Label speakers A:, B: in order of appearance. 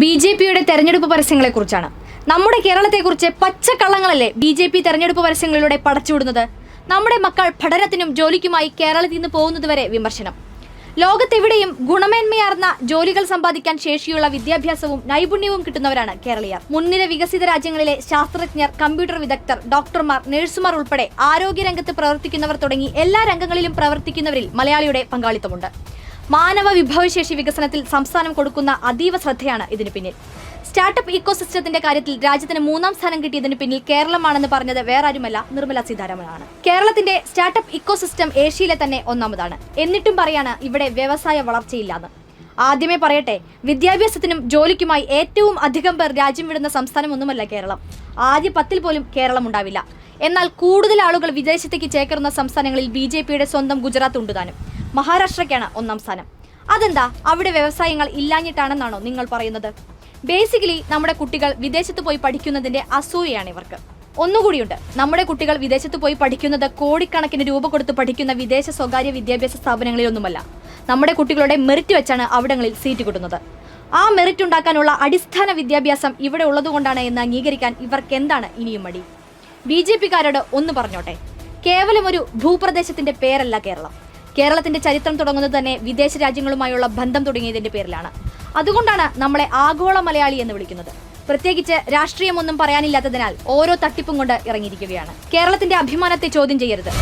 A: B J പിയുടെ തെരഞ്ഞെടുപ്പ് പരസ്യങ്ങളെ കുറിച്ചാണ്. നമ്മുടെ കേരളത്തെക്കുറിച്ച് പച്ചക്കള്ളങ്ങളല്ലേ ബി ജെ പി തെരഞ്ഞെടുപ്പ് പരസ്യങ്ങളിലൂടെ പടച്ചുവിടുന്നത്? നമ്മുടെ മക്കൾ പഠനത്തിനും ജോലിക്കുമായി കേരളത്തിൽ നിന്ന് പോകുന്നതുവരെ വിമർശനം. ലോകത്തെവിടെയും ഗുണമേന്മയാർന്ന ജോലികൾ സമ്പാദിക്കാൻ ശേഷിയുള്ള വിദ്യാഭ്യാസവും നൈപുണ്യവും കിട്ടുന്നവരാണ് കേരളീയർ. മുൻനിര വികസിത രാജ്യങ്ങളിലെ ശാസ്ത്രജ്ഞർ കമ്പ്യൂട്ടർ വിദഗ്ധർ ഡോക്ടർമാർ നഴ്സുമാർ ഉൾപ്പെടെ ആരോഗ്യരംഗത്ത് പ്രവർത്തിക്കുന്നവർ തുടങ്ങി എല്ലാ രംഗങ്ങളിലും പ്രവർത്തിക്കുന്നവരിൽ മലയാളിയുടെ പങ്കാളിത്തമുണ്ട്. മാനവ വിഭവശേഷി വികസനത്തിൽ സംസ്ഥാനം കൊടുക്കുന്ന അതീവ ശ്രദ്ധയാണ് ഇതിനു പിന്നിൽ. സ്റ്റാർട്ടപ്പ് ഇക്കോസിസ്റ്റത്തിന്റെ കാര്യത്തിൽ രാജ്യത്തിന് മൂന്നാം സ്ഥാനം കിട്ടിയതിന് പിന്നിൽ കേരളമാണെന്ന് പറഞ്ഞത് വേറാരുമല്ല നിർമ്മല സീതാരാമനാണ്. കേരളത്തിന്റെ സ്റ്റാർട്ടപ്പ് ഇക്കോസിസ്റ്റം ഏഷ്യയിലെ തന്നെ ഒന്നാമതാണ്. എന്നിട്ടും പറയാണ് ഇവിടെ വ്യവസായ വളർച്ചയില്ലാന്ന്. ആദ്യമേ പറയട്ടെ വിദ്യാഭ്യാസത്തിനും ജോലിക്കുമായി ഏറ്റവും അധികം പേർ രാജ്യം വിടുന്ന സംസ്ഥാനമൊന്നുമല്ല കേരളം. ആദ്യ പത്തിൽ പോലും കേരളം ഉണ്ടാവില്ല. എന്നാൽ കൂടുതൽ ആളുകൾ വിദേശത്തേക്ക് ചേക്കേറുന്ന സംസ്ഥാനങ്ങളിൽ ബി സ്വന്തം ഗുജറാത്ത് ഉണ്ട് താനും. മഹാരാഷ്ട്രയ്ക്കാണ് ഒന്നാം സ്ഥാനം. അതെന്താ? അവിടെ വ്യവസായങ്ങൾ ഇല്ലാഞ്ഞിട്ടാണെന്നാണോ നിങ്ങൾ പറയുന്നത്? ബേസിക്കലി നമ്മുടെ കുട്ടികൾ വിദേശത്ത് പോയി പഠിക്കുന്നതിന്റെ അസൂയയാണ് ഇവർക്ക്. ഒന്നുകൂടിയുണ്ട്. നമ്മുടെ കുട്ടികൾ വിദേശത്ത് പോയി പഠിക്കുന്നത് കോടിക്കണക്കിന് രൂപ കൊടുത്ത് പഠിക്കുന്ന വിദേശ സ്വകാര്യ വിദ്യാഭ്യാസ സ്ഥാപനങ്ങളിലൊന്നുമല്ല. നമ്മുടെ കുട്ടികളുടെ മെറിറ്റ് വെച്ചാണ് അവിടങ്ങളിൽ സീറ്റ് കിട്ടുന്നത്. ആ മെറിറ്റ് ഉണ്ടാക്കാനുള്ള അടിസ്ഥാന വിദ്യാഭ്യാസം ഇവിടെ ഉള്ളതുകൊണ്ടാണ് എന്ന് അംഗീകരിക്കാൻ ഇവർക്ക് എന്താണ് ഇനിയും മടി? ബി ജെ പിക്കാരോട് ഒന്ന് പറഞ്ഞോട്ടെ. കേവലം ഒരു ഭൂപ്രദേശത്തിന്റെ പേരല്ല കേരളം. കേരളത്തിന്റെ ചരിത്രം തുടങ്ങുന്നത് തന്നെ വിദേശ രാജ്യങ്ങളുമായുള്ള ബന്ധം തുടങ്ങിയതിന്റെ പേരിലാണ്. അതുകൊണ്ടാണ് നമ്മളെ ആഗോള മലയാളി എന്ന് വിളിക്കുന്നത്. പ്രത്യേകിച്ച് രാഷ്ട്രീയമൊന്നും പറയാനില്ലാത്തതിനാൽ ഓരോ തട്ടിപ്പും കൊണ്ട് ഇറങ്ങിയിരിക്കുകയാണ്. കേരളത്തിന്റെ അഭിമാനത്തെ ചോദ്യം ചെയ്യരുത്.